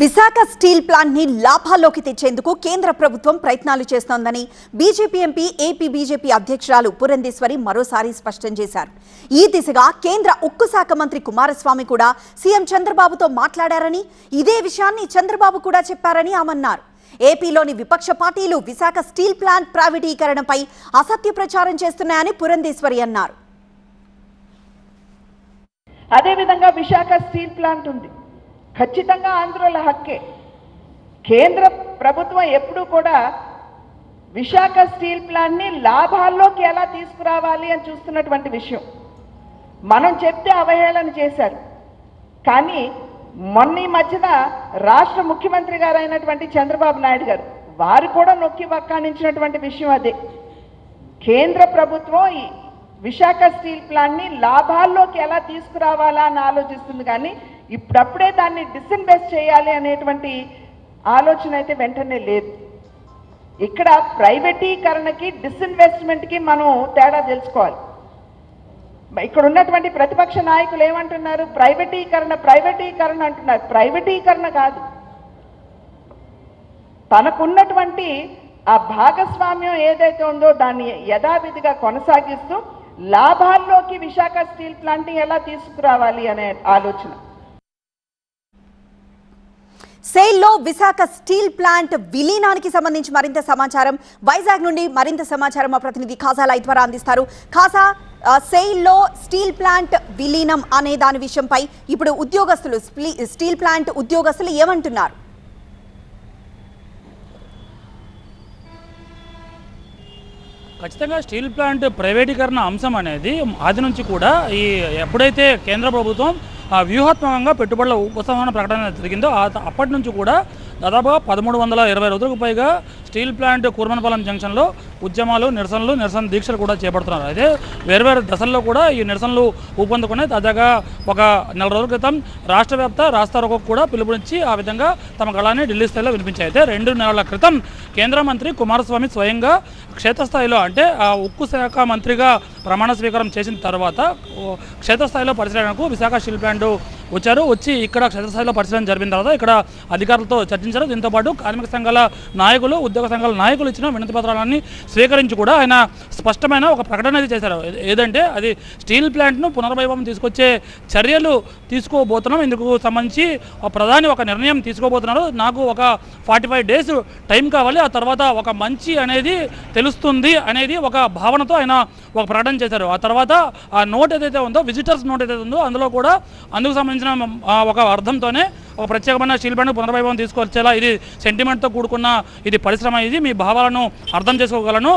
Visakha steel ప్లాంట్ని లాభాల్లోకి తెచ్చేందుకు కేంద్ర ప్రభుత్వం ప్రయత్నాలు చేస్తోందని బీజేపీ ఎంపీ ఏపీ బీజేపీ అధ్యక్షురాలు పురంధేశ్వరి మరోసారి స్పష్టం చేశారు. ఈ దిశగా కేంద్ర ఉక్కు శాఖ మంత్రి కుమారస్వామి కూడా సీఎం చంద్రబాబుతో మాట్లాడారని ఇదే విషయాన్ని చంద్రబాబు కూడా చెప్పారని ఆమన్నారు. ఏపీలోని విపక్ష పార్టీలు విశాఖ స్టీల్ ప్లాంట్ ప్రైవేటీకరణపై అసత్య ప్రచారం చేస్తున్నాయని పురంధేశ్వరి అన్నారు. అదేవిధంగా విశాఖ స్టీల్ ప్లాంట్ ఉంది. ఖచ్చితంగా ఆంధ్రుల హక్కే. కేంద్ర ప్రభుత్వం ఎప్పుడూ కూడా విశాఖ స్టీల్ ప్లాంట్ని లాభాల్లోకి ఎలా తీసుకురావాలి అని చూస్తున్నటువంటి విషయం. మనం చెప్తే అవహేళన చేశారు. కానీ మొన్న ఈ మధ్యన రాష్ట్ర ముఖ్యమంత్రి గారు అయినటువంటి చంద్రబాబు నాయుడు గారు వారు కూడా నొక్కి వక్కాణించినటువంటి విషయం అదే. కేంద్ర ప్రభుత్వం ఈ విశాఖ స్టీల్ ప్లాంట్ని లాభాల్లోకి ఎలా తీసుకురావాలా అని ఆలోచిస్తుంది కానీ ఇప్పుడప్పుడే దాన్ని డిస్ఇన్వెస్ట్ చేయాలి అనేటువంటి ఆలోచన అయితే వెంటనే లేదు. ఇక్కడ ప్రైవేటీకరణకి డిస్ఇన్వెస్ట్మెంట్కి మనం తేడా తెలుసుకోవాలి. ఇక్కడ ఉన్నటువంటి ప్రతిపక్ష నాయకులు ఏమంటున్నారు? ప్రైవేటీకరణ ప్రైవేటీకరణ అంటున్నారు. ప్రైవేటీకరణ కాదు. తనకున్నటువంటి ఆ భాగస్వామ్యం ఏదైతే ఉందో దాన్ని యథావిధిగా కొనసాగిస్తూ లాభాల్లోకి విశాఖ స్టీల్ ప్లాంట్ని ఎలా తీసుకురావాలి అనే ఆలోచన. సేల్లో విశాఖ స్టీల్ ప్లాంట్ విలీనానికి సంబంధించి మరింత సమాచారం. వైజాగ్ నుండి మరింత సమాచారం మా ప్రతినిధి ఖాసా లైట్ ద్వారా అందిస్తారు. ఖాసా సేల్లో సెయిల్లో స్టీల్ ప్లాంట్ విలీనం అనే దాని విషయంపై ఇప్పుడు ఉద్యోగస్తులు స్టీల్ ప్లాంట్ ఉద్యోగస్తులు ఏమంటున్నారు? ఖచ్చితంగా స్టీల్ ప్లాంట్ ప్రైవేటీకరణ అంశం అనేది ఆది నుంచి కూడా ఈ ఎప్పుడైతే కేంద్ర ప్రభుత్వం వ్యూహాత్మకంగా పెట్టుబడుల ఉపసంహరణ ప్రకటన జరిగిందో అప్పటి నుంచి కూడా దాదాపుగా పదమూడు వందల ఇరవై రోజులకు పైగా స్టీల్ ప్లాంట్ కూర్మనపాలెం జంక్షన్లో ఉద్యమాలు నిరసనలు నిరసన దీక్షలు కూడా చేపడుతున్నారు. అయితే వేర్వేరు దశల్లో కూడా ఈ నిరసనలు ఊపందుకున్నాయి తాజాగా ఒక నెల రోజుల క్రితం రాష్ట్ర వ్యాప్త రాస్తారోకో కూడా పిలుపునిచ్చి ఆ విధంగా తమ గళాన్ని ఢిల్లీ స్థాయిలో వినిపించాయి. అయితే రెండు నెలల క్రితం కేంద్ర మంత్రి కుమారస్వామి స్వయంగా క్షేత్రస్థాయిలో అంటే ఆ ఉక్కు శాఖ మంత్రిగా ప్రమాణ స్వీకారం చేసిన తర్వాత క్షేత్రస్థాయిలో పరిశీలనకు విశాఖ స్టీల్ ప్లాంట్ వచ్చారు. వచ్చి ఇక్కడ క్షేత్రస్థాయిలో పరిశీలన జరిపిన తర్వాత ఇక్కడ అధికారులతో చర్చించారు. దీంతోపాటు కార్మిక సంఘాల నాయకులు ఉద్యోగ సంఘాల నాయకులు ఇచ్చిన వినతి పత్రాలన్నీ స్వీకరించి కూడా ఆయన స్పష్టమైన ఒక ప్రకటన అయితే చేశారు. ఏదంటే అది స్టీల్ ప్లాంట్ను పునర్వైభవం తీసుకొచ్చే చర్యలు తీసుకోబోతున్నాం. ఇందుకు సంబంధించి ఆ ప్రధాని ఒక నిర్ణయం తీసుకోబోతున్నారు. నాకు ఒక ఫార్టీ ఫైవ్ డేస్ టైం కావాలి. ఆ తర్వాత ఒక మంచి అనేది తెలుస్తుంది అనేది ఒక భావనతో ఆయన ఒక ప్రకటన చేశారు. ఆ తర్వాత ఆ నోట్ ఏదైతే ఉందో విజిటర్స్ నోట్ ఏదైతే ఉందో అందులో కూడా అందుకు సంబంధించిన ఒక అర్థంతోనే ఒక ప్రత్యేకమైన స్టీల్ ప్లాంట్ పునర్వైభవం తీసుకొచ్చేలా ఇది సెంటిమెంట్తో కూడుకున్న ఇది పరిశ్రమ. ఇది మీ భావాలను అర్థం చేసుకోగలను.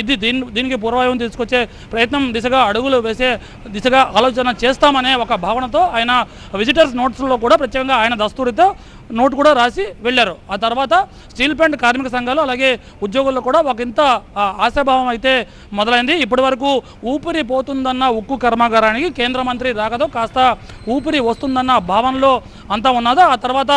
ఇది దీని దీనికి పూర్వవైభవం తీసుకొచ్చే ప్రయత్నం దిశగా అడుగులు వేసే దిశగా ఆలోచన చేస్తామనే ఒక భావనతో ఆయన విజిటర్స్ నోట్స్లో కూడా ప్రత్యేకంగా ఆయన దస్తూరితో నోట్ కూడా రాసి వెళ్ళారు. ఆ తర్వాత స్టీల్ ప్లాంట్ కార్మిక సంఘాలు అలాగే ఉద్యోగుల్లో కూడా ఒక ఇంత ఆశాభావం అయితే మొదలైంది. ఇప్పటి వరకు ఊపిరి పోతుందన్న ఉక్కు కర్మాగారానికి కేంద్ర మంత్రి రాకతో కాస్త ఊపిరి వస్తుందన్న భావనలో అంతా ఉన్నదో. ఆ తర్వాత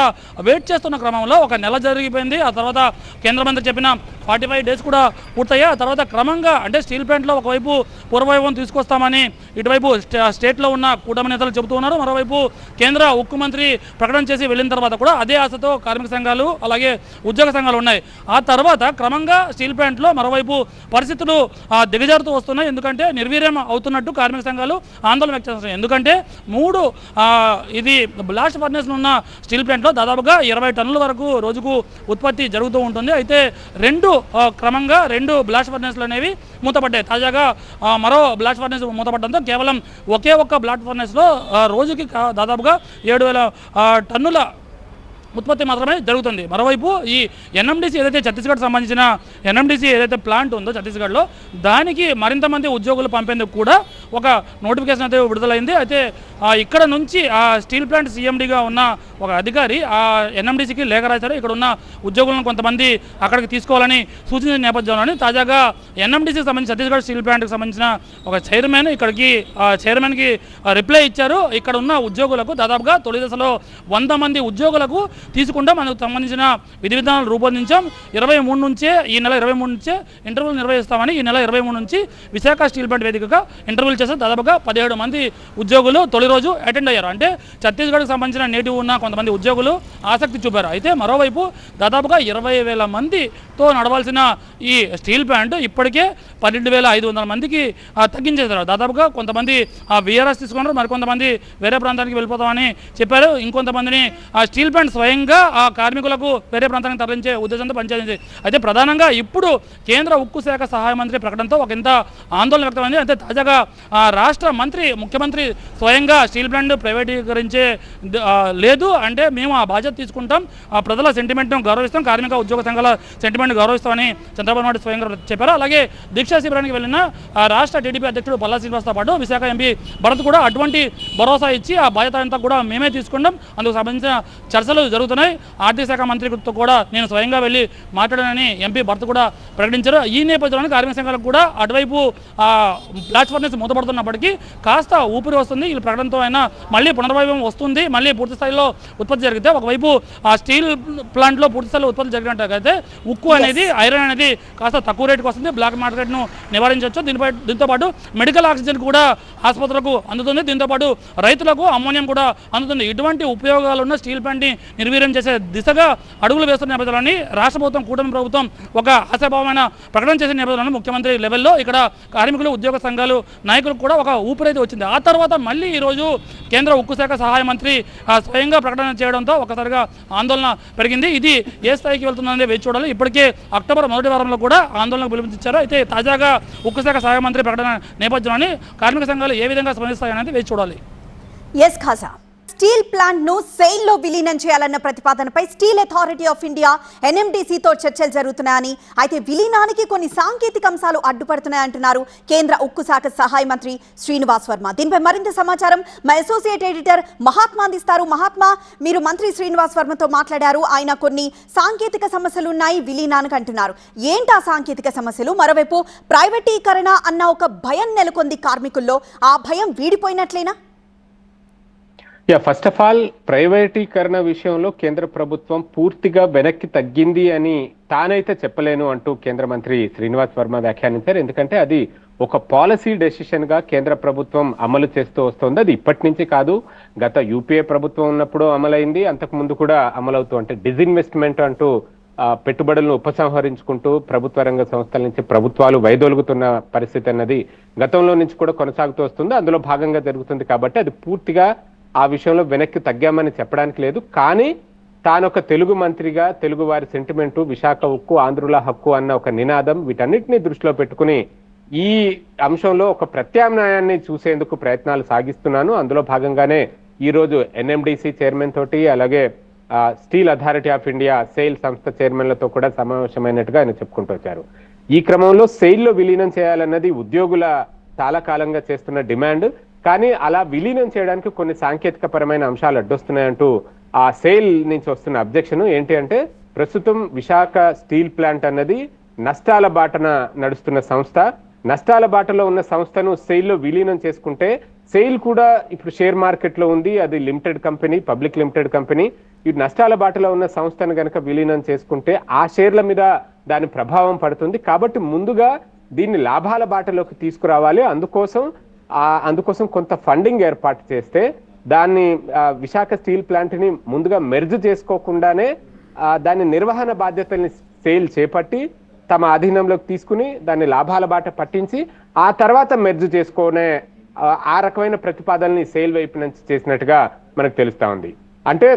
వెయిట్ చేస్తున్న క్రమంలో ఒక నెల జరిగిపోయింది. ఆ తర్వాత కేంద్ర మంత్రి చెప్పిన ఫార్టీ ఫైవ్ డేస్ కూడా పూర్తయ్యాయి. ఆ తర్వాత క్రమంగా అంటే స్టీల్ ప్లాంట్లో ఒకవైపు పూర్వవైభవం తీసుకొస్తామని ఇటువైపు స్టేట్లో ఉన్న కూటమి నేతలు చెబుతూ ఉన్నారు. మరోవైపు కేంద్ర ఉక్కు మంత్రి ప్రకటన చేసి వెళ్ళిన తర్వాత కూడా అదే ఆశతో కార్మిక సంఘాలు అలాగే ఉద్యోగ సంఘాలు ఉన్నాయి. ఆ తర్వాత క్రమంగా స్టీల్ ప్లాంట్లో మరోవైపు పరిస్థితులు దిగజారుతూ వస్తున్నాయి. ఎందుకంటే నిర్వీర్యం అవుతున్నట్టు కార్మిక సంఘాలు ఆందోళన వ్యక్తం చేస్తున్నాయి. ఎందుకంటే మూడు ఇది బ్లాస్ట్ ఫర్నేస్ ఉన్న స్టీల్ ప్లాంట్లో దాదాపుగా ఇరవై టన్నుల వరకు రోజుకు ఉత్పత్తి జరుగుతూ ఉంటుంది. అయితే రెండు క్రమంగా రెండు బ్లాస్ట్ ఫర్నేస్లు అనేవి మూతపడ్డాయి. తాజాగా మరో బ్లాస్ట్ ఫర్నేస్ మూతపడడంతో కేవలం ఒకే ఒక్క బ్లాస్ట్ ఫర్నెస్లో రోజుకి దాదాపుగా ఏడు వేల ఆ, టన్నుల ఉత్పత్తి మాత్రమే జరుగుతుంది. మరోవైపు ఈ ఎన్ఎండిసి ఏదైతే ఛత్తీస్గఢ్ సంబంధించిన ఎన్ఎండిసి ఏదైతే ప్లాంట్ ఉందో ఛత్తీస్గఢ్లో దానికి మరింత మంది ఉద్యోగులు పంపేందుకు కూడా ఒక నోటిఫికేషన్ అయితే విడుదలైంది. అయితే ఇక్కడ నుంచి ఆ స్టీల్ ప్లాంట్ సీఎండీగా ఉన్న ఒక అధికారి ఆ ఎన్ఎండిసికి లేఖ రాశారు. ఇక్కడ ఉన్న ఉద్యోగులను కొంతమంది అక్కడికి తీసుకోవాలని సూచించిన నేపథ్యంలోని తాజాగా ఎన్ఎండిసికి సంబంధించి ఛత్తీస్గఢ్ స్టీల్ ప్లాంట్కి సంబంధించిన ఒక చైర్మన్ ఇక్కడికి ఆ చైర్మన్కి రిప్లై ఇచ్చారు. ఇక్కడ ఉన్న ఉద్యోగులకు దాదాపుగా తొలి దశలో వంద మంది ఉద్యోగులకు తీసుకుంటాం. మనకు సంబంధించిన విధి విధానాలు రూపొందించాం. ఇరవై మూడు నుంచే ఈ నెల ఇరవై మూడు నుంచే ఇంటర్వ్యూలు నిర్వహిస్తామని ఈ నెల ఇరవై మూడు నుంచి విశాఖ స్టీల్ ప్లాంట్ వేదికగా ఇంటర్వ్యూలు కొనుగోలు చేస్తే దాదాపుగా పదిహేడు మంది ఉద్యోగులు తొలి రోజు అటెండ్ అయ్యారు. అంటే ఛత్తీస్గఢ్కి సంబంధించిన నేటివ్ ఉన్న కొంతమంది ఉద్యోగులు ఆసక్తి చూపారు. అయితే మరోవైపు దాదాపుగా ఇరవై వేల మందితో నడవాల్సిన ఈ స్టీల్ ప్లాంట్ ఇప్పటికే పన్నెండు వేల ఐదు వందల మందికి తగ్గించేశారు. దాదాపుగా కొంతమంది విఆర్ఎస్ తీసుకున్నారు. మరికొంతమంది వేరే ప్రాంతానికి వెళ్ళిపోతామని చెప్పారు. ఇంకొంతమందిని ఆ స్టీల్ ప్లాంట్ స్వయంగా ఆ కార్మికులకు వేరే ప్రాంతానికి తరలించే ఉద్దేశంతో పనిచేసింది. అయితే ప్రధానంగా ఇప్పుడు కేంద్ర ఉక్కు శాఖ సహాయ మంత్రి ప్రకటనతో ఒక ఇంత ఆందోళన వ్యక్తమైంది. అయితే తాజాగా రాష్ట్ర మంత్రి ముఖ్యమంత్రి స్వయంగా స్టీల్ ప్లాంట్ ప్రైవేటీకరించే లేదు అంటే మేము ఆ బాధ్యత తీసుకుంటాం. ఆ ప్రజల సెంటిమెంట్ను గౌరవిస్తాం. కార్మిక ఉద్యోగ సంఘాల సెంటిమెంట్ గౌరవిస్తామని చంద్రబాబు నాయుడు స్వయంగా చెప్పారు. అలాగే దీక్షా శిబిరానికి వెళ్ళిన రాష్ట్ర టీడీపీ అధ్యక్షుడు పల్లా శ్రీనివాస్తో పాటు విశాఖ ఎంపీ భరత్ కూడా అటువంటి భరోసా ఇచ్చి ఆ బాధ్యత అంతా కూడా మేమే తీసుకుంటాం. అందుకు సంబంధించిన చర్చలు జరుగుతున్నాయి. ఆర్థిక శాఖ మంత్రితో కూడా నేను స్వయంగా వెళ్ళి మాట్లాడానని ఎంపీ భరత్ కూడా ప్రకటించారు. ఈ నేపథ్యంలో కార్మిక సంఘాలకు కూడా అటువైపు ఆ మూతపడుతుంది నుంచి మూతపడుతున్నప్పటికీ కాస్త ఊపిరి వస్తుంది. ఈ ప్రకటనతో అయినా మళ్ళీ పునర్వైభవం వస్తుంది. మళ్ళీ పూర్తి స్థాయిలో ఉత్పత్తి జరిగితే ఒకవైపు ఆ స్టీల్ ప్లాంట్లో పూర్తి స్థాయిలో ఉత్పత్తి జరిగినట్టయితే ఉక్కు అనేది ఐరన్ అనేది కాస్త తక్కువ రేటుకి వస్తుంది. బ్లాక్ మార్కెట్ను నివారించవచ్చు. దీనిపై దీంతో పాటు మెడికల్ ఆక్సిజన్ కూడా ఆసుపత్రులకు అందుతుంది. దీంతో పాటు రైతులకు అమ్మోనియం కూడా అందుతుంది. ఇటువంటి ఉపయోగాలు ఉన్న స్టీల్ ప్లాంట్ని నిర్వీర్యం చేసే దిశగా అడుగులు వేస్తున్న నేపథ్యంలోని రాష్ట్ర ప్రభుత్వం కూటమి ప్రభుత్వం ఒక ఆశాభావమైన ప్రకటన చేసిన నేపథ్యంలో ముఖ్యమంత్రి లెవెల్లో ఇక్కడ కార్మికులు ఉద్యోగ సంఘాలు నాయకులకు కూడా ఒక ఊపిరైతే వచ్చింది. ఆ తర్వాత మళ్ళీ ఈరోజు కేంద్ర ఉక్కు శాఖ సహాయ మంత్రి ఆ, స్వయంగా ప్రకటన చేయడంతో ఒకసారిగా ఆందోళన పెరిగింది. ఇది ఏ స్థాయికి వెళ్తుందనేది వేచి చూడాలి. ఇప్పటికే అక్టోబర్ మొదటి వారంలో కూడా ఆందోళనకు పిలుపునిచ్చారు. అయితే తాజాగా ఉక్కు శాఖ సహాయ మంత్రి ప్రకటన నేపథ్యంలోని కార్మిక సంఘాలు ఏ విధంగా స్పందిస్తాయనేది వేచి చూడాలి. ఎస్ ఖాసా స్టీల్ ప్లాంట్ను సెయిల్లో విలీనం చేయాలన్న ప్రతిపాదనపై స్టీల్ అథారిటీ ఆఫ్ ఇండియా ఎన్ఎండిసితో చర్చలు జరుగుతున్నాయని. అయితే విలీనానికి కొన్ని సాంకేతిక అంశాలు అడ్డుపడుతున్నాయంటున్నారు కేంద్ర ఉక్కు శాఖ సహాయ మంత్రి శ్రీనివాస్ వర్మ. దీనిపై మరింత సమాచారం మా అసోసియేట్ ఎడిటర్ మహాత్మా అందిస్తారు. మహాత్మా మీరు మంత్రి శ్రీనివాస్ వర్మతో మాట్లాడారు. ఆయన కొన్ని సాంకేతిక సమస్యలు ఉన్నాయి విలీనానికి అంటున్నారు. ఏంటి ఆ సాంకేతిక సమస్యలు? మరోవైపు ప్రైవేటీకరణ అన్న ఒక భయం నెలకొంది కార్మికుల్లో. ఆ భయం వీడిపోయినట్లేనా? యా ఫస్ట్ ఆఫ్ ఆల్ ప్రైవేటీకరణ విషయంలో కేంద్ర ప్రభుత్వం పూర్తిగా వెనక్కి తగ్గింది అని తానైతే చెప్పలేను అంటూ కేంద్ర మంత్రి శ్రీనివాస్ వర్మ వ్యాఖ్యానించారు ఎందుకంటే అది ఒక పాలసీ డెసిషన్గా కేంద్ర ప్రభుత్వం అమలు చేస్తూ వస్తుంది అది ఇప్పటి నుంచి కాదు గత యూపీఏ ప్రభుత్వం ఉన్నప్పుడు అమలైంది అంతకు ముందు కూడా అమలవుతూ అంటే డిజిన్వెస్ట్మెంట్ అంటూ పెట్టుబడులను ఉపసంహరించుకుంటూ ప్రభుత్వ రంగ సంస్థల నుంచి ప్రభుత్వాలు వైదొలుగుతున్న పరిస్థితి అన్నది గతంలో నుంచి కూడా కొనసాగుతూ వస్తుంది అందులో భాగంగా జరుగుతుంది కాబట్టి అది పూర్తిగా ఆ విషయంలో వెనక్కి తగ్గామని చెప్పడానికి లేదు. కానీ తాను ఒక తెలుగు మంత్రిగా తెలుగు వారి సెంటిమెంటు విశాఖ ఉక్కు ఆంధ్రుల హక్కు అన్న ఒక నినాదం వీటన్నిటిని దృష్టిలో పెట్టుకుని ఈ అంశంలో ఒక ప్రత్యామ్నాయాన్ని చూసేందుకు ప్రయత్నాలు సాగిస్తున్నాను. అందులో భాగంగానే ఈ రోజు ఎన్ఎండిసి చైర్మన్ తోటి అలాగే steel authority of India SAIL సంస్థ చైర్మన్లతో కూడా సమావేశమైనట్టుగా ఆయన చెప్పుకుంటూ వచ్చారు. ఈ క్రమంలో సెయిల్లో విలీనం చేయాలన్నది ఉద్యోగుల చాలా కాలంగా చేస్తున్న డిమాండ్. కానీ అలా విలీనం చేయడానికి కొన్ని సాంకేతిక పరమైన అంశాలు అడ్డొస్తున్నాయంటూ ఆ సేల్ నుంచి వస్తున్న అబ్జెక్షన్ ఏంటి అంటే ప్రస్తుతం విశాఖ స్టీల్ ప్లాంట్ అన్నది నష్టాల బాటన నడుస్తున్న సంస్థ. నష్టాల బాటలో ఉన్న సంస్థను సెయిల్లో విలీనం చేసుకుంటే సెయిల్ కూడా ఇప్పుడు షేర్ మార్కెట్లో ఉంది. అది limited company public limited company. ఈ నష్టాల బాటలో ఉన్న సంస్థను కనుక విలీనం చేసుకుంటే ఆ షేర్ల మీద దాని ప్రభావం పడుతుంది. కాబట్టి ముందుగా దీన్ని లాభాల బాటలోకి తీసుకురావాలి. అందుకోసం అందుకోసం కొంత ఫండింగ్ ఏర్పాటు చేస్తే దాన్ని విశాఖ స్టీల్ ప్లాంట్ని ముందుగా మెర్జ్ చేసుకోకుండానే దాని నిర్వహణ బాధ్యతల్ని సేల్ చేపట్టి తమ అధీనంలోకి తీసుకుని దాన్ని లాభాల బాట పట్టించి ఆ తర్వాత మెర్జ్ చేసుకునే ఆ, రకమైన ప్రతిపాదనని సేల్ వైపు నుంచి చేసినట్టుగా మనకు తెలుస్తా ఉంది. అంటే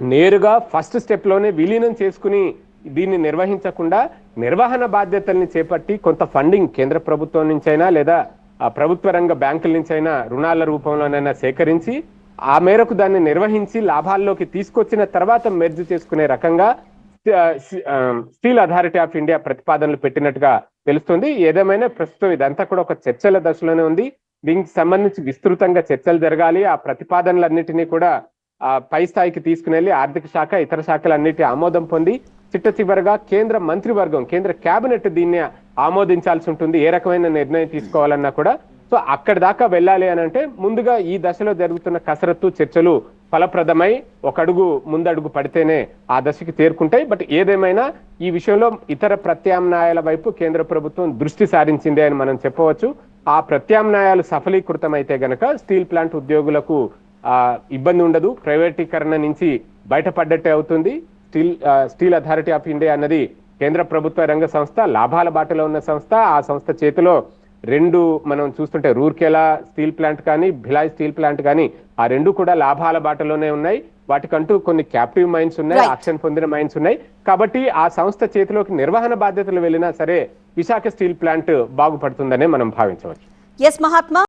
నేరుగా ఫస్ట్ స్టెప్లోనే విలీనం చేసుకుని దీన్ని నిర్వహించకుండా నిర్వహణ బాధ్యతల్ని చేపట్టి కొంత ఫండింగ్ కేంద్ర ప్రభుత్వం నుంచైనా లేదా ప్రభుత్వ రంగ బ్యాంకుల నుంచి అయినా రుణాల రూపంలోనైనా సేకరించి ఆ మేరకు దాన్ని నిర్వహించి లాభాల్లోకి తీసుకొచ్చిన తర్వాత మెర్జ్ చేసుకునే రకంగా స్టీల్ అథారిటీ ఆఫ్ ఇండియా ప్రతిపాదనలు పెట్టినట్టుగా తెలుస్తుంది. ఏదేమైనా ప్రస్తుతం ఇదంతా కూడా ఒక చర్చల దశలోనే ఉంది. దీనికి సంబంధించి విస్తృతంగా చర్చలు జరగాలి. ఆ ప్రతిపాదనలన్నిటినీ కూడా ఆ పై స్థాయికి తీసుకుని వెళ్ళి ఆర్థిక శాఖ ఇతర శాఖలన్నిటి ఆమోదం పొంది చిట్ట చివరిగా కేంద్ర మంత్రివర్గం కేంద్ర కేబినెట్ దీన్ని ఆమోదించాల్సి ఉంటుంది ఏ రకమైన నిర్ణయం తీసుకోవాలన్నా కూడా. సో అక్కడి దాకా వెళ్ళాలి అని అంటే ముందుగా ఈ దశలో జరుగుతున్న కసరత్తు చర్చలు ఫలప్రదమై ఒక అడుగు ముందడుగు పడితేనే ఆ దశకి చేరుకుంటాయి బట్ ఏదేమైనా ఈ విషయంలో ఇతర ప్రత్యామ్నాయాల వైపు కేంద్ర ప్రభుత్వం దృష్టి సారించింది అని మనం చెప్పవచ్చు. ఆ ప్రత్యామ్నాయాలు సఫలీకృతమైతే గనక స్టీల్ ప్లాంట్ ఉద్యోగులకు ఆ, ఇబ్బంది ఉండదు. ప్రైవేటీకరణ నుంచి బయటపడ్డట్టే అవుతుంది. Steel steel authority of India అన్నది కేంద్ర ప్రభుత్వ రంగ సంస్థ లాభాల బాటలో ఉన్న సంస్థ ఆ సంస్థ చేతిలో రెండు మనం చూస్తుంటే రూర్కెలా స్టీల్ ప్లాంట్ కానీ భిలాయ్ స్టీల్ ప్లాంట్ కానీ ఆ రెండు కూడా లాభాల బాటలోనే ఉన్నాయి. వాటికంటూ కొన్ని క్యాప్టివ్ మైన్స్ ఉన్నాయి. ఆక్షన్ పొందిన మైన్స్ ఉన్నాయి. కాబట్టి ఆ సంస్థ చేతిలోకి నిర్వహణ బాధ్యతలు వెళ్ళినా సరే విశాఖ స్టీల్ ప్లాంట్ బాగుపడుతుందనే మనం భావించవచ్చు. ఎస్ మహాత్మా